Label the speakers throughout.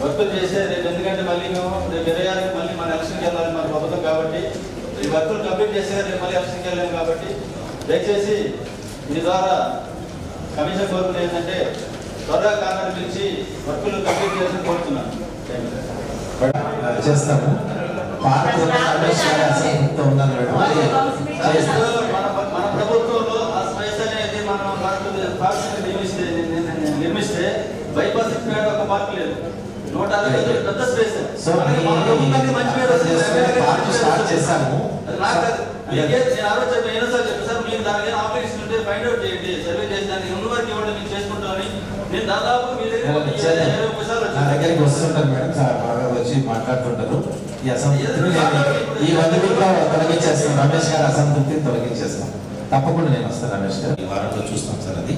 Speaker 1: వర్కులు చేసే రేపు ఎందుకంటే మళ్ళీ మేము రేపు ఇరవై ఆరుకి మళ్ళీ మన ఎలక్షన్కి వెళ్ళాలి మన ప్రభుత్వం కాబట్టి. ఈ వర్కులు కంప్లీట్ చేసే రేపు మళ్ళీ ఎలక్షన్కి వెళ్ళాము కాబట్టి దయచేసి మీ ద్వారా కమిషన్ కోరుకునేది ఏంటంటే త్వరగా కాంగ్రెస్ పిలిచి వర్కులు కంప్లీట్ చేసి కోరుతున్నాను.
Speaker 2: చేస్తాము. ఉన్నాను చేస్తాం
Speaker 1: మన మన ప్రభుత్వంలో ఆ స్పేస్ అనేది మనం మనకు పార్క్ నిర్మిస్తే నిర్మిస్తే బైపాస్ పేట ఒక పార్క్ లేదు నూట అరవై ఐదు పెద్ద స్పేస్
Speaker 2: సో
Speaker 1: మనకి మన ప్రభుత్వానికి మంచి పేరు వస్తుంది.
Speaker 2: చేసుకునే పార్క్ స్టార్ట్ చేశాము
Speaker 1: అది నాకు కాదు. మీకే నేను ఆ రోజు చెప్పాను, ఎన్నో సార్లు చెప్పాను, సార్ మీరు దాని మీద అప్లికేషన్ ఉంటే ఫైండ్ అవుట్ చేయండి. సర్వే చేసి దానికి ఉన్న వరకు ఇవ్వండి నేను చేసుకుంటామని నేను దాదాపు మీ దగ్గర ఒక ఇరవై ముప్పై సార్లు
Speaker 2: నా దగ్గరికి
Speaker 1: వచ్చాను.
Speaker 2: వస్తుంటారు మేడం. సార్ బాగా వచ్చి మాట్లాడుతుంటారు. ఈ అసంతృప్తిని ఈ తొలగించేస్తాం. రమేష్ గారి అసంతృప్తిని తొలగించేస్తాం. తప్పకుండా నేను వస్తాను రమేష్ గారు. ఈ వారంలో చూస్తాం సార్ అది.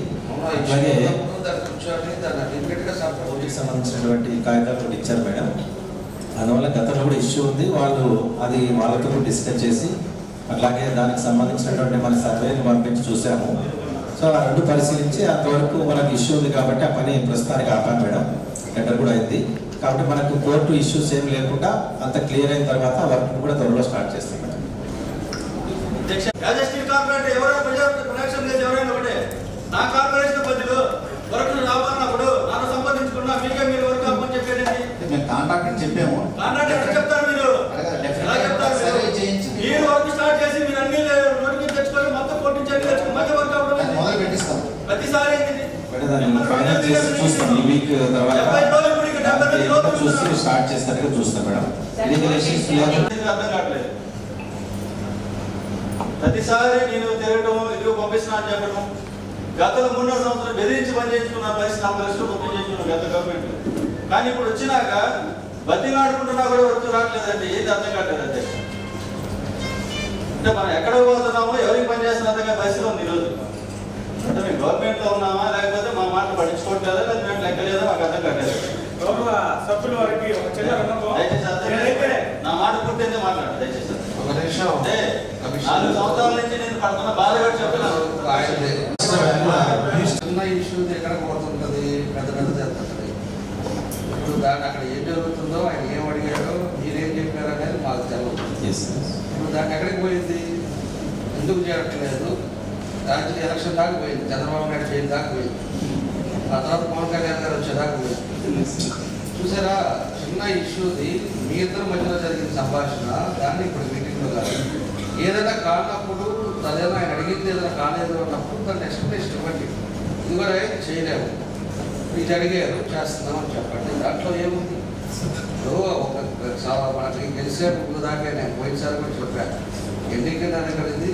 Speaker 2: ఓటీకి సంబంధించినటువంటి కాగితాలు కూడా ఇచ్చారు మేడం. అందువల్ల గతంలో కూడా ఇష్యూ ఉంది. వాళ్ళు అది వాళ్ళతో డిస్కస్ చేసి అట్లాగే దానికి సంబంధించినటువంటి మన సర్వేని పంపించి చూసాము సో ఆ రెండు పరిశీలించి అంతవరకు మనకు ఇష్యూ ఉంది కాబట్టి ఆ పని ప్రస్తుతానికి ఆపాం మేడం. టెండర్ కూడా అయింది. కాబట్టి మనకు కోర్టు ఇష్యూస్ ఏం లేకుండా అంత క్లియర్ అయిన తర్వాత వర్క్ కూడా త్వరలో స్టార్ట్ చేస్తాం madam.
Speaker 1: As a steel corporator ఎవరైనా ప్రజా ప్రొడక్షన్ చేసి ఎవరైనా ఒకటే. నా కార్పొరేషన్ పరిధిలో వర్క్ రావాలన్నప్పుడు నన్ను సంపాదించుకున్నా మీకే మీరు వర్క్ అప్పని చెప్పేది
Speaker 3: మేము కాంట్రాక్ట్ చెప్పాము.
Speaker 1: కాంట్రాక్ట్ చెప్తారు మీరు? ఎలా చెప్తారు
Speaker 3: సర్వే
Speaker 1: మీరు?
Speaker 3: చేయించి.
Speaker 1: మీరు వర్క్ స్టార్ట్ చేసి మీరు అన్ని నోటికి తెచ్చుకొని మొత్తం కొట్టించండి తెచ్చుకొని మధ్య వర్క్?
Speaker 3: మొదలు పెట్టిస్తాం.
Speaker 1: ప్రతిసారి
Speaker 2: చూస్తాం. ఈ వీక్ తర్వాత స్టార్ట్ చేస్తారుగా చూస్తాం మేడం.
Speaker 1: అర్థం కావట్లేదు. ప్రతిసారి నేను తిరగడం ఇదిగో పంపిస్తున్నా అని చెప్పడం గతంలో మూడో సంవత్సరం బెదిరించి పని చేయించుకున్న పరిస్థితి లక్షలు పంపిణీ చేయించుకున్నాం గత గవర్నమెంట్ కానీ ఇప్పుడు వచ్చినాక బతిలాడుకుంటున్నా కూడా వర్క్ రావట్లేదండి ఏది అర్థం కావట్లేదు అంటే అంటే మనం ఎక్కడ పోతున్నామో ఎవరికి పని చేస్తున్నా పరిస్థితి ఉంది ఈరోజు. అంటే మేము గవర్నమెంట్లో ఉన్నామా లేకపోతే మా మాట పట్టించుకోవట్లేదా లేదా మేము లెక్కలేదా మాకు అర్థం కావట్లేదు.
Speaker 4: సభ్యుల వారికి ఒక చిన్న
Speaker 1: నా మాట పూర్తయిందే మాట్లాడు దయచేసి
Speaker 3: ఒక నిమిషం.
Speaker 1: అంటే నాలుగు సంవత్సరాల నుంచి నేను పడుతున్న బాధ కూడా చెప్తున్నాను.
Speaker 5: చిన్న ఇష్యూ ఎక్కడ పోతుంటది? పెద్ద పెద్ద జరుగుతుంది ఇప్పుడు దాన్ని అక్కడ ఏం జరుగుతుందో ఆయన ఏం అడిగాడో మీరేం చెప్పారు అనేది మాకు తెలియదు ఇప్పుడు దాన్ని ఎక్కడికి పోయింది? ఎందుకు జరగట్లేదు దానికి ఎలక్షన్ దాకా పోయింది. చంద్రబాబు నాయుడు చేయని దాకా పోయింది. ఆ తర్వాత పవన్ కళ్యాణ్ గారు వచ్చేదాకా పోయింది. చూసారా? చిన్న ఇష్యూది మీ ఇద్దరి మధ్యలో జరిగిన సంభాషణ దాన్ని ఇప్పుడు మీటింగ్లో కాదు ఏదైనా కానప్పుడు అదేదో ఆయన అడిగింది ఏదైనా కాలేదు అన్నప్పుడు దాన్ని ఎక్స్ప్లెనేషన్ ఇవ్వండి. ఇది కూడా ఏం చేయలేము. ఇది అడిగారు చేస్తున్నామని చెప్పండి. దాంట్లో ఏముంది? ఇప్పుడు ఒక చాలా మనకి గెలిచే ముందు దాకా నేను పోయినసారి కూడా చెప్పాను ఎన్నికలు అనేది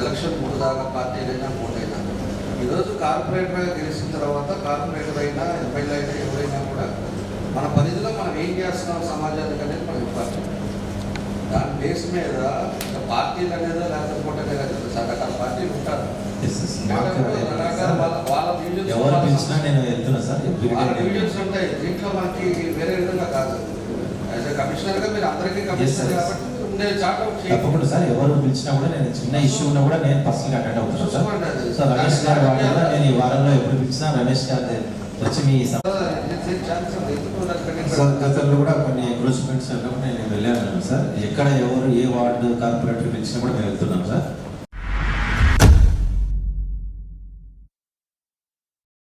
Speaker 5: ఎలక్షన్ ముందు దాకా పార్టీలైనా మూడైనా ఈరోజు కార్పొరేటర్గా గెలిచిన తర్వాత కార్పొరేటర్ అయినా ఎమ్మెల్యే అయినా ఎవరైనా కూడా మన పరిధిలో మనం ఏం చేస్తున్నాం సమాజానికి అనేది మనం ఇంపార్టెంట్ దాని బేస్ మీద పార్టీలు అనేదో లేకపోతే కూటమి కదా రకరకాల పార్టీలు ఉంటారు.
Speaker 2: ఎవరు పిలిచినా నేను వెళ్తున్నా సార్.
Speaker 5: డివిజన్స్ ఉంటాయి దీంట్లో మనకి వేరే విధంగా కాదు. యాజ్ కమిషనర్గా మీరు అందరికీ కమిషనర్. కాబట్టి
Speaker 2: తప్పకుండా సార్. ఎవరు పిలిచినా కూడా నేను చిన్న ఇష్యూ ఉన్నా కూడా నేను పర్సనల్ అటెండ్ అవుతున్నాను సార్. సో రమేష్ గారు నేను ఈ వారంలో ఎప్పుడు పిలిచినా రమేష్ గారు వచ్చి మీ సం- సార్ గతంలో కూడా కొన్ని ఎంక్రోచ్మెంట్స్ నేను వెళ్ళాను సార్. ఎక్కడ ఎవరు ఏ వార్డు కార్పొరేటర్ పిలిచినా కూడా మేము వెళ్తున్నాం సార్.